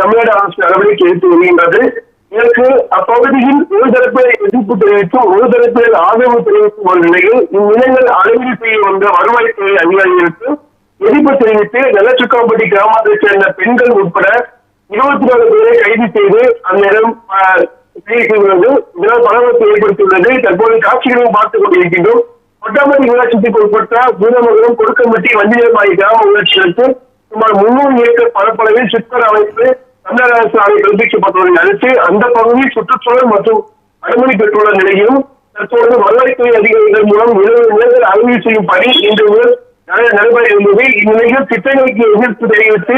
தமிழ்நாடு அரசு நடவடிக்கை எடுத்து வருகின்றது இதற்கு அப்பகுதியில் ஒரு தரப்பில் எதிர்ப்பு தெரிவித்தும் ஒரு தரப்பில் ஆதரவு தெரிவித்தும் ஒரு நிலையில் இந்நிலங்கள் அளவீடு செய்ய வந்த வருவாய்த்துறை அதிகாரிகளுக்கு எதிர்ப்பு தெரிவித்து நலச்சுக்காம்பட்டி கிராமத்தைச் சேர்ந்த பெண்கள் உட்பட இருபத்தி நாலு பேரை கைது செய்து அந்நேரம் செய்துள்ளது. இதனால் பரபரப்பை ஏற்படுத்தியுள்ளது. தற்போது காட்சிகளையும் பார்த்துக் கொண்டிருக்கின்றோம். கொட்டாம்பட்டி ஊராட்சிக்கு உட்பட்ட பூதமங்கலம் கொடுக்கம்பட்டி வஞ்சிரமாய் கிராம ஊராட்சிகளுக்கு சுமார் முன்னூறு ஏக்கர் பரப்பளவில் சுத்தர் அமைப்பு அரசு ஆணை பிறப்பிக்கப்பட்டுள்ளதை அடுத்து அந்த பகுதியில் சுற்றுச்சூழல் மற்றும் அனுமதி பெற்றுள்ள நிலையிலும் தற்போது வருவாய்த்துறை அதிகாரிகள் மூலம் இருபது நிலங்கள் செய்யும் பணி இன்று முதல் நடைபெற இருந்தது இந்நிலையில் திட்டங்களுக்கு எதிர்ப்பு தெரிவித்து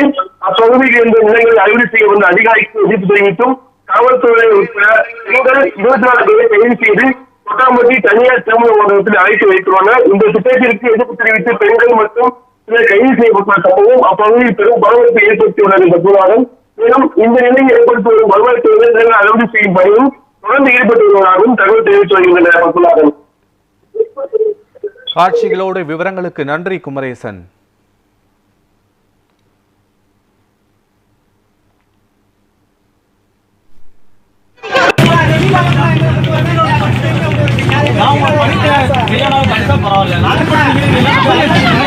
அப்பகுதியில் இருந்த நிலங்களை அறிவு செய்ய வந்த அதிகாரிக்கு எதிர்ப்பு தெரிவித்தும் காவல்துறை உட்பட பெண்கள் இருபத்தி நாலு பேரை கைது செய்து கொட்டாம்பட்டி தனியார் திருமண மண்டபத்தில் அழைத்து வைத்துள்ளனர். இந்த திட்டத்திற்கு எதிர்ப்பு தெரிவித்து பெண்கள் மற்றும் சிலர் கைது செய்யப்பட்ட சம்பவம் அப்பகுதியில் பெரும் பரபரப்பை ஏற்படுத்தியுள்ளது. இந்த பூராடம் மேலும் இந்த நிலையை ஏற்படுத்தி வரும் வருவாய்த்துறையினர் நிலங்களை அறுவடை செய்யும் பணியும் தொடர்ந்து ஈடுபட்டு வருவதாகவும் தகவல் தெரிவித்து வருகின்றனர் பத்துலாதன் காட்சிகளோடு விவரங்களுக்கு நன்றி குமரேசன். பரவாயில்ல.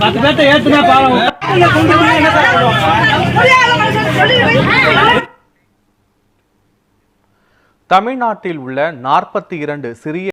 பத்து பேர்த்த ஏத்துனா தமிழ்நாட்டில் உள்ள நாற்பத்தி இரண்டு சிறிய